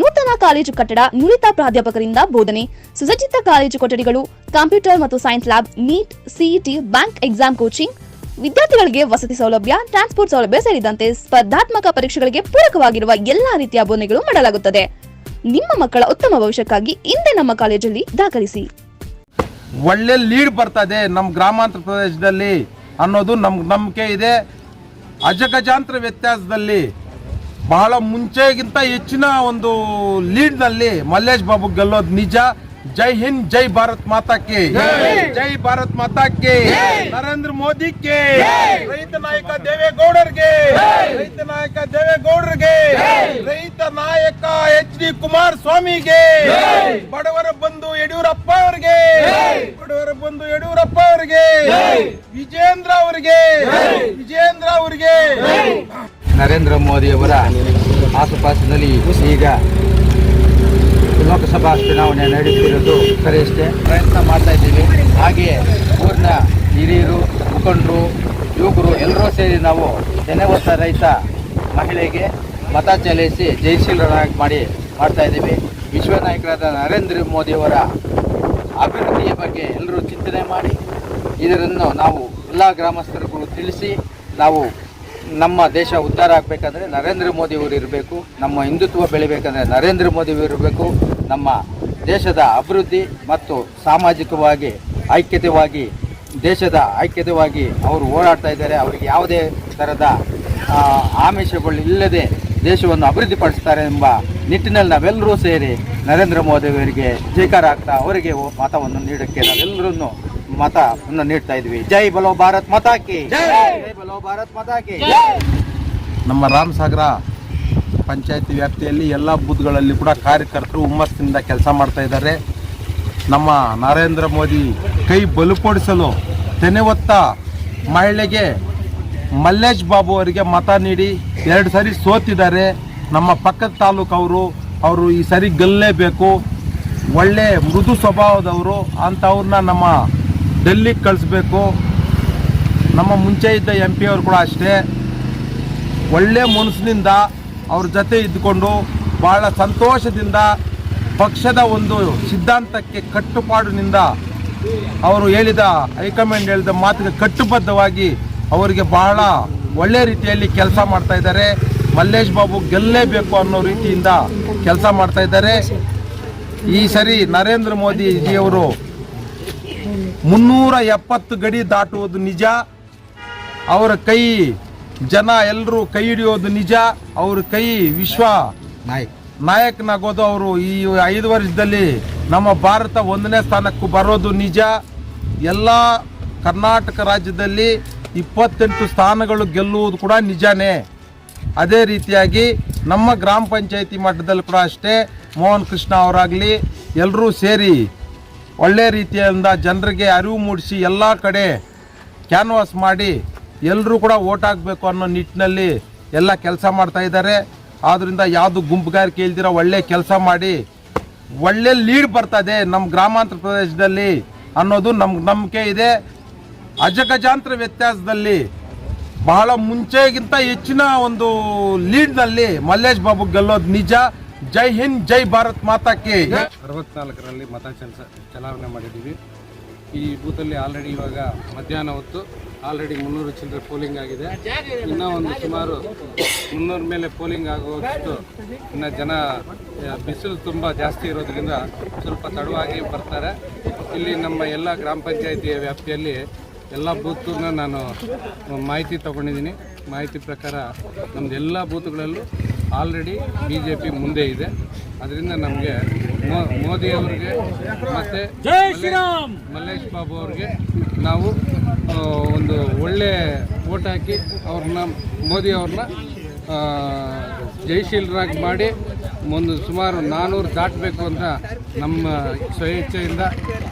ನೂತನ ಕಾಲೇಜು ಕಟ್ಟಡ ನುರಿತ ಪ್ರಾಧ್ಯಾಪಕರಿಂದ ಬೋಧನೆ. ಸುಸಜ್ಜಿತ ಕಾಲೇಜು ಕೊಠಡಿಗಳು, ಕಂಪ್ಯೂಟರ್ ಮತ್ತು science lab, NEET CET bank exam coaching. ವಿದ್ಯಾರ್ಥಿಗಳಿಗೆ ವಸತಿ ಸೌಲಭ್ಯ, ಟ್ರಾನ್ಸ್ಪೋರ್ಟ್ ಸೌಲಭ್ಯ ಸೇರಿದಂತೆ ಸ್ಪರ್ಧಾತ್ಮಕ ಪರೀಕ್ಷೆಗಳಿಗೆ ಪೂರಕವಾಗಿರುವ ಎಲ್ಲಾ ರೀತಿಯ ಬೋಧನೆಗಳು ಮಾಡಲಾಗುತ್ತದೆ. ನಿಮ್ಮ ಮಕ್ಕಳ ಉತ್ತಮ ಭವಿಷ್ಯಕ್ಕಾಗಿ ಇಂದೇ ನಮ್ಮ ಕಾಲೇಜಲ್ಲಿ ದಾಖಲಿಸಿ. ಒಳ್ಳೆ ಲೀಡ್ ಬರ್ತದೆ ನಮ್ಮ ಗ್ರಾಮಾಂತರ ಪ್ರದೇಶದಲ್ಲಿ ಅನ್ನೋದು ನಮ್ಗೆ ನಂಬಿಕೆ ಇದೆ. ಅಜಗಜಾಂತರ ವ್ಯತ್ಯಾಸದಲ್ಲಿ ಬಹಳ ಮುಂಚೆಗಿಂತ ಹೆಚ್ಚಿನ ಒಂದು ಲೀಡ್ನಲ್ಲಿ ಮಲ್ಲೇಶ್ ಬಾಬು ಗೆಲ್ಲೋದು ನಿಜ ಜೈ ಹಿಂದ್ ಜೈ ಭಾರತ್ ಮಾತಾಕೆ ಜೈ ಭಾರತ್ ಮಾತಾಕೆ ನರೇಂದ್ರ ಮೋದಿಗೆ ರೈತ ನಾಯಕ ದೇವೇಗೌಡರಿಗೆ ರೈತ ನಾಯಕ ದೇವೇಗೌಡರಿಗೆ ರೈತ ನಾಯಕ ಎಚ್ ಡಿ ಕುಮಾರಸ್ವಾಮಿಗೆ ಬಡವರ ಬಂಧು ಯಡಿಯೂರಪ್ಪ ಅವರಿಗೆ ಬಡವರ ಬಂಧು ಯಡಿಯೂರಪ್ಪ ಅವರಿಗೆ ವಿಜೇಂದ್ರ ಅವರಿಗೆ ವಿಜೇಂದ್ರ ಅವರಿಗೆ ನರೇಂದ್ರ ಮೋದಿಯವರ ಆಸುಪಾಸಿನಲ್ಲಿ ಈಗ ಲೋಕಸಭಾ ಚುನಾವಣೆ ನಡೆಯುತ್ತಿರುವುದು ಸರಿಯಷ್ಟೇ ಪ್ರಯತ್ನ ಮಾಡ್ತಾ ಇದ್ದೀವಿ. ಹಾಗೆಯೇ ಊರಿನ ಹಿರಿಯರು, ಮುಖಂಡರು, ಯುವಕರು ಎಲ್ಲರೂ ಸೇರಿ ನಾವು ತೆನೆವತ್ತ ರೈತ ಮಹಿಳೆಗೆ ಮತ ಚಲಾಯಿಸಿ ಜಯಶೀಲರಾಗಿ ಮಾಡಿ ಮಾಡ್ತಾ ಇದ್ದೀವಿ. ವಿಶ್ವ ನಾಯಕರಾದ ನರೇಂದ್ರ ಮೋದಿಯವರ ಅಭಿವೃದ್ಧಿಯ ಬಗ್ಗೆ ಎಲ್ಲರೂ ಚಿಂತನೆ ಮಾಡಿ, ಇದರನ್ನು ನಾವು ಎಲ್ಲ ಗ್ರಾಮಸ್ಥರಿಗೂ ತಿಳಿಸಿ, ನಾವು ನಮ್ಮ ದೇಶ ಉದ್ಧಾರ ಆಗಬೇಕಂದ್ರೆ ನರೇಂದ್ರ ಮೋದಿ ಅವರು ಇರಬೇಕು, ನಮ್ಮ ಹಿಂದುತ್ವ ಬೆಳಿಬೇಕಂದ್ರೆ ನರೇಂದ್ರ ಮೋದಿ ಇರಬೇಕು, ನಮ್ಮ ದೇಶದ ಅಭಿವೃದ್ಧಿ ಮತ್ತು ಸಾಮಾಜಿಕವಾಗಿ, ಐಕ್ಯತೆವಾಗಿ, ದೇಶದ ಐಕ್ಯತೆವಾಗಿ ಅವರು ಹೋರಾಡ್ತಾ ಇದ್ದಾರೆ. ಅವರಿಗೆ ಯಾವುದೇ ಥರದ ಆಮಿಷಗಳು ಇಲ್ಲದೆ ದೇಶವನ್ನು ಅಭಿವೃದ್ಧಿಪಡಿಸ್ತಾರೆ ಎಂಬ ನಿಟ್ಟಿನಲ್ಲಿ ನಾವೆಲ್ಲರೂ ಸೇರಿ ನರೇಂದ್ರ ಮೋದಿಯವರಿಗೆ ಜೈಕಾರ ಆಗ್ತಾ ಅವರಿಗೆ ಮತವನ್ನು ನೀಡೋಕ್ಕೆ ನಾವೆಲ್ಲರೂ ಮತವನ್ನು ನೀಡ್ತಾ ಇದ್ವಿ. ಜೈ ಬಲೋ ಭಾರತ್ ಮತಾಕಿ ಜೈ. ಬಲೋ ಭಾರತ್ ಮತಾಕಿ ನಮ್ಮ ರಾಮಸಾಗರ ಪಂಚಾಯತಿ ವ್ಯಾಪ್ತಿಯಲ್ಲಿ ಎಲ್ಲ ಬೂತ್ಗಳಲ್ಲಿ ಕೂಡ ಕಾರ್ಯಕರ್ತರು ಹುಮ್ಮಸ್ಸಿನಿಂದ ಕೆಲಸ ಮಾಡ್ತಾ ಇದ್ದಾರೆ. ನಮ್ಮ ನರೇಂದ್ರ ಮೋದಿ ಕೈ ಬಲಪಡಿಸಲು ತೆನೆವತ್ತ ಮಹಿಳೆಗೆ ಮಲ್ಲೇಶ್ ಬಾಬು ಅವರಿಗೆ ಮತ ನೀಡಿ ಎರಡು ಸರಿ ಸೋತಿದ್ದಾರೆ. ನಮ್ಮ ಪಕ್ಕದ ತಾಲೂಕು ಅವರು ಅವರು ಈ ಸರಿ ಗೆಲ್ಲಲೇಬೇಕು. ಒಳ್ಳೆ ಮೃದು ಸ್ವಭಾವದವರು ಅಂಥವ್ರನ್ನ ನಮ್ಮ ಡೆಲ್ಲಿಗೆ ಕಳಿಸ್ಬೇಕು. ನಮ್ಮ ಮುಂಚೆ ಇದ್ದ ಎಂ ಪಿ ಅವರು ಕೂಡ ಅಷ್ಟೇ. ಒಳ್ಳೆ ಮನಸ್ಸಿನಿಂದ ಅವ್ರ ಜೊತೆ ಇದ್ದುಕೊಂಡು ಭಾಳ ಸಂತೋಷದಿಂದ ಪಕ್ಷದ ಒಂದು ಸಿದ್ಧಾಂತಕ್ಕೆ ಕಟ್ಟುಪಾಡಿನಿಂದ ಅವರು ಹೇಳಿದ, ಹೈಕಮಾಂಡ್ ಹೇಳಿದ ಮಾತಿಗೆ ಕಟ್ಟುಬದ್ಧವಾಗಿ ಅವರಿಗೆ ಬಹಳ ಒಳ್ಳೆ ರೀತಿಯಲ್ಲಿ ಕೆಲಸ ಮಾಡ್ತಾ ಇದ್ದಾರೆ. ಮಲ್ಲೇಶ್ ಬಾಬು ಗೆಲ್ಲೇಬೇಕು ಅನ್ನೋ ರೀತಿಯಿಂದ ಕೆಲಸ ಮಾಡ್ತಾ ಇದ್ದಾರೆ. ಈ ಸರಿ ನರೇಂದ್ರ ಮೋದಿಜಿಯವರು ಮುನ್ನೂರ ಎಪ್ಪತ್ತು ಗಡಿ ದಾಟುವುದು ನಿಜ. ಅವರ ಕೈ, ಜನ ಎಲ್ಲರೂ ಕೈ ಹಿಡಿಯೋದು ನಿಜ. ಅವ್ರ ಕೈ ವಿಶ್ವ ನಾಯಕ್. ನಾಯಕನಾಗೋದು ಅವರು ಈ ಐದು ವರ್ಷದಲ್ಲಿ ನಮ್ಮ ಭಾರತ ಒಂದನೇ ಸ್ಥಾನಕ್ಕೂ ಬರೋದು ನಿಜ. ಎಲ್ಲ ಕರ್ನಾಟಕ ರಾಜ್ಯದಲ್ಲಿ ಇಪ್ಪತ್ತೆಂಟು ಸ್ಥಾನಗಳು ಗೆಲ್ಲುವುದು ಕೂಡ ನಿಜಾನೇ. ಅದೇ ರೀತಿಯಾಗಿ ನಮ್ಮ ಗ್ರಾಮ ಪಂಚಾಯಿತಿ ಮಟ್ಟದಲ್ಲಿ ಕೂಡ ಅಷ್ಟೇ. ಮೋಹನ್ ಕೃಷ್ಣ ಅವರಾಗಲಿ ಎಲ್ಲರೂ ಸೇರಿ ಒಳ್ಳೆ ರೀತಿಯಿಂದ ಜನರಿಗೆ ಅರಿವು ಮೂಡಿಸಿ ಎಲ್ಲ ಕಡೆ ಕ್ಯಾನ್ವಾಸ್ ಮಾಡಿ ಎಲ್ಲರೂ ಕೂಡ ಓಟ್ ಹಾಕಬೇಕು ಅನ್ನೋ ನಿಟ್ಟಿನಲ್ಲಿ ಎಲ್ಲ ಕೆಲಸ ಮಾಡ್ತಾ ಇದ್ದಾರೆ. ಆದ್ದರಿಂದ ಯಾವುದು ಗುಂಪುಗಾರಿಕೆ ಇಲ್ದಿರೋ ಒಳ್ಳೆ ಕೆಲಸ ಮಾಡಿ ಒಳ್ಳೆ ಲೀಡ್ ಬರ್ತದೆ ನಮ್ಮ ಗ್ರಾಮಾಂತರ ಪ್ರದೇಶದಲ್ಲಿ ಅನ್ನೋದು ನಮ್ಗೆ ನಂಬಿಕೆ ಇದೆ. ಅಜಗಜಾಂತರ ವ್ಯತ್ಯಾಸದಲ್ಲಿ ಬಹಳ ಮುಂಚೆಗಿಂತ ಹೆಚ್ಚಿನ ಒಂದು ಲೀಡ್ನಲ್ಲಿ ಮಲ್ಲೇಶ್ ಬಾಬು ಗೆಲ್ಲೋದು ನಿಜ. ಜೈ ಹಿಂದ್, ಜೈ ಭಾರತ್ ಮಾತಾ ಕೆ ಅರವತ್ನಾಲ್ಕರಲ್ಲಿ ಮತ ಚಲಸ ಚಲಾವಣೆ ಮಾಡಿದ್ದೀವಿ. ಈ ಬೂತಲ್ಲಿ ಆಲ್ರೆಡಿ ಇವಾಗ ಮಧ್ಯಾಹ್ನ ಹೊತ್ತು ಆಲ್ರೆಡಿ ಮುನ್ನೂರು ಚಿಲ್ಲರೆ ಪೋಲಿಂಗ್ ಆಗಿದೆ. ಇನ್ನೂ ಒಂದು ಸುಮಾರು ಮುನ್ನೂರ ಮೇಲೆ ಪೋಲಿಂಗ್ ಆಗುವಷ್ಟು ಇನ್ನು ಜನ ಬಿಸಿಲು ತುಂಬ ಜಾಸ್ತಿ ಇರೋದ್ರಿಂದ ಸ್ವಲ್ಪ ತಡವಾಗಿ ಬರ್ತಾರೆ. ಇಲ್ಲಿ ನಮ್ಮ ಎಲ್ಲ ಗ್ರಾಮ ಪಂಚಾಯಿತಿಯ ವ್ಯಾಪ್ತಿಯಲ್ಲಿ ಎಲ್ಲ ಬೂತನ್ನ ನಾನು ಮಾಹಿತಿ ತಗೊಂಡಿದ್ದೀನಿ. ಮಾಹಿತಿ ಪ್ರಕಾರ ನಮ್ಮದೆಲ್ಲ ಬೂತ್ಗಳಲ್ಲೂ ಆಲ್ರೆಡಿ ಬಿ ಜೆ ಪಿ ಮುಂದೆ ಇದೆ. ಅದರಿಂದ ನಮಗೆ ಮೋದಿ ಅವರಿಗೆ ಮತ್ತು ಮಲ್ಲೇಶ್ ಬಾಬು ಅವ್ರಿಗೆ ನಾವು ಒಂದು ಒಳ್ಳೆ ಓಟ್ ಹಾಕಿ ಅವ್ರನ್ನ ಮೋದಿ ಅವ್ರನ್ನ ಜಯಶೀಲರಾಗಿ ಮಾಡಿ ಒಂದು ಸುಮಾರು ನಾನ್ನೂರು ದಾಟಬೇಕು ಅಂತ ನಮ್ಮ ಸ್ವಇಚ್ಛೆಯಿಂದ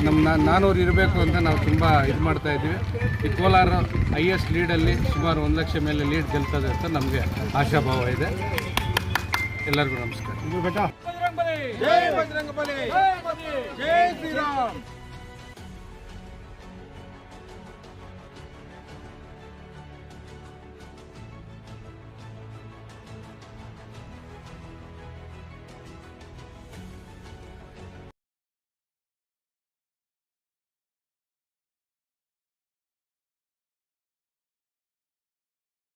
ನಮ್ಮ ನಾ- ನಾನ್ನೂರು ಇರಬೇಕು ಅಂತ ನಾವು ತುಂಬ ಇದು ಮಾಡ್ತಾ ಇದ್ದೀವಿ. ಈ ಕೋಲಾರ ಹೈಯೆಸ್ಟ್ ಲೀಡಲ್ಲಿ ಸುಮಾರು ಒಂದು ಲಕ್ಷ ಮೇಲೆ ಲೀಡ್ ಗೆಲ್ತದೆ ಅಂತ ನಮಗೆ ಆಶಾಭಾವ ಇದೆ. ಎಲ್ಲರಿಗೂ ನಮಸ್ಕಾರ.